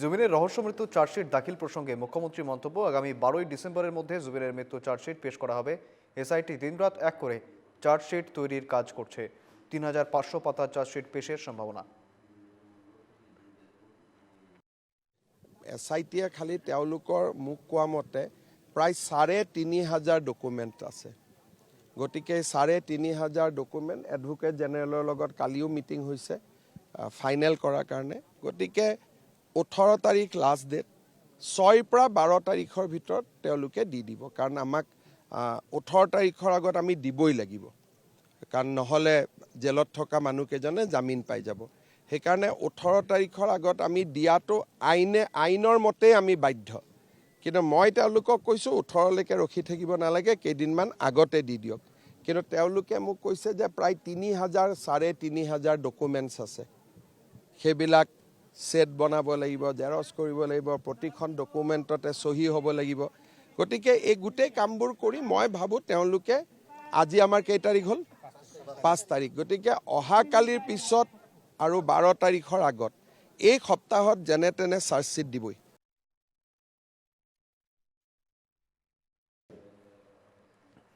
জুবিনের রহস্য মৃত্যু চার্জশিট দাখিল প্রসঙ্গে মুখ্যমন্ত্রী মন্তব্য, আগামী বারোই ডিসেম্বরের মধ্যে জুবিনের মৃত্যু চার্জশিট পেশ করা হবে। এসআইটি দিনরাত এক করে চার্জশিট তৈরির কাজ করছে। তিন হাজার পাঁচশো পাতা চার্জশিট পেশের সম্ভাবনা। এছ আই টিয়ে খালি তেওঁলোকৰ মোক কোৱা মতে, প্ৰায় চাৰে তিনি হাজাৰ ডকুমেণ্ট আছে। গতিকে চাৰে তিনি হাজাৰ ডকুমেণ্ট এডভোকেট জেনেৰেলৰ লগত কালিও মিটিং হৈছে ফাইনেল কৰাৰ কাৰণে। গতিকে ওঠৰ তাৰিখ লাষ্ট ডেট ছয়ৰ পৰা বাৰ তাৰিখৰ ভিতৰত তেওঁলোকে দি দিব। কাৰণ আমাক ওঠৰ তাৰিখৰ আগত আমি দিবই লাগিব। কাৰণ নহ'লে জেলত থকা মানুহকেইজনে জামিন পাই যাব। সেইকাৰণে ওঠৰ তাৰিখৰ আগত আমি দিয়াটো আইনে, আইনৰ মতেই আমি বাধ্য। কিন্তু মই তেওঁলোকক কৈছোঁ, ওঠৰলৈকে ৰখি থাকিব নালাগে, কেইদিনমান আগতে দি দিয়ক। কিন্তু তেওঁলোকে মোক কৈছে যে প্ৰায় তিনি হাজাৰ, চাৰে তিনি হাজাৰ ডকুমেণ্টছ আছে। সেইবিলাক ছেট বনাব লাগিব জেৰক্স কৰিব লাগিব প্ৰতিখন ডকুমেণ্টতে চহী হ'ব লাগিব। গতিকে এই গোটেই কামবোৰ কৰি মই ভাবোঁ তেওঁলোকে আজি আমাৰ কেই তাৰিখ হ'ল? পাঁচ তাৰিখ। গতিকে অহাকালিৰ পিছত আৰু বাৰ তাৰিখৰ আগত এই সপ্তাহত যেনে তেনে চাৰ্জশ্বিট দিবই।